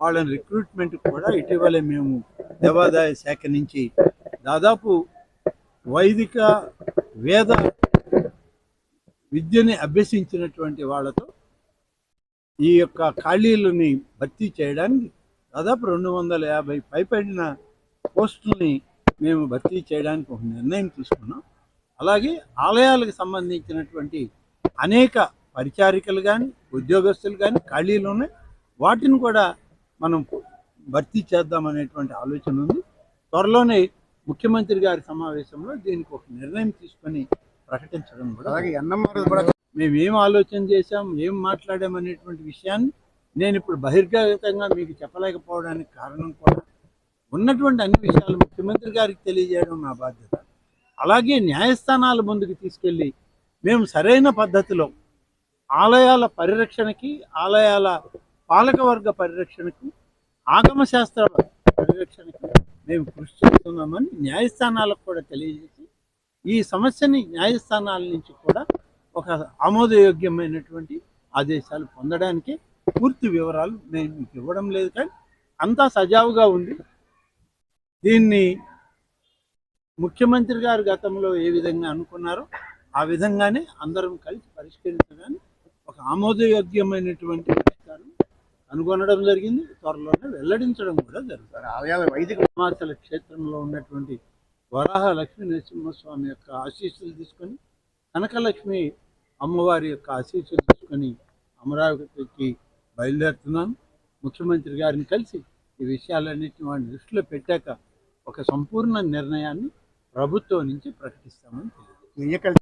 వాళ్ళని రిక్రూట్మెంట్ కూడా ఇటీవలే మేము దేవాదాయ శాఖ నుంచి దాదాపు వైదిక వేద విద్యని అభ్యసించినటువంటి వాళ్ళతో ఈ యొక్క ఖాళీలని భర్తీ చేయడానికి దాదాపు రెండు వందల యాభై పైపడిన పోస్టుల్ని మేము భర్తీ చేయడానికి ఒక నిర్ణయం తీసుకున్నాం. అలాగే ఆలయాలకు సంబంధించినటువంటి అనేక పరిచారికలు కానీ ఉద్యోగస్తులు కానీ ఖాళీలు ఉన్నాయి. వాటిని కూడా మనం భర్తీ చేద్దామనేటువంటి ఆలోచన ఉంది. త్వరలోనే ముఖ్యమంత్రి గారి సమావేశంలో దీనికి ఒక నిర్ణయం తీసుకొని ప్రకటించడం కూడా అలాగే ఎన్ఎంఆర్ కూడా మేము ఏం ఆలోచన చేశాం ఏం మాట్లాడాం అనేటువంటి విషయాన్ని నేను ఇప్పుడు బహిర్గతంగా మీకు చెప్పలేకపోవడానికి కారణం కూడా ఉన్నటువంటి అన్ని విషయాలు ముఖ్యమంత్రి గారికి తెలియజేయడం నా బాధ్యత. అలాగే న్యాయస్థానాల ముందుకు తీసుకెళ్ళి మేము సరైన పద్ధతిలో ఆలయాల పరిరక్షణకి ఆలయాల పాలకవర్గ పరిరక్షణకు ఆగమశాస్త్ర పరిరక్షణకు మేము కృషి చేస్తున్నామని న్యాయస్థానాలకు కూడా తెలియజేసి ఈ సమస్యని న్యాయస్థానాల నుంచి కూడా ఒక ఆమోదయోగ్యమైనటువంటి ఆదేశాలు పొందడానికి పూర్తి వివరాలు నేను మీకు ఇవ్వడం లేదు కానీ అంతా సజావుగా ఉంది. దీన్ని ముఖ్యమంత్రి గారు గతంలో ఏ విధంగా అనుకున్నారో ఆ విధంగానే అందరం కలిసి పరిష్కరించడానికి ఒక ఆమోదయోగ్యమైనటువంటి కనుగొనడం జరిగింది త్వరలోనే వెల్లడించడం కూడా జరుగుతుంది. ఆలయాల వైదిక హిమాచల క్షేత్రంలో ఉన్నటువంటి వరాహ లక్ష్మీ నరసింహస్వామి యొక్క ఆశీస్సులు తీసుకొని కనకలక్ష్మి అమ్మవారి యొక్క ఆశీస్సులు తీసుకొని అమరావతికి బయలుదేరుతున్నాను ముఖ్యమంత్రి గారిని కలిసి ఈ విషయాలన్నింటినీ వాడిని దృష్టిలో పెట్టాక ఒక సంపూర్ణ నిర్ణయాన్ని ప్రభుత్వం నుంచి ప్రకటిస్తామని తెలియదు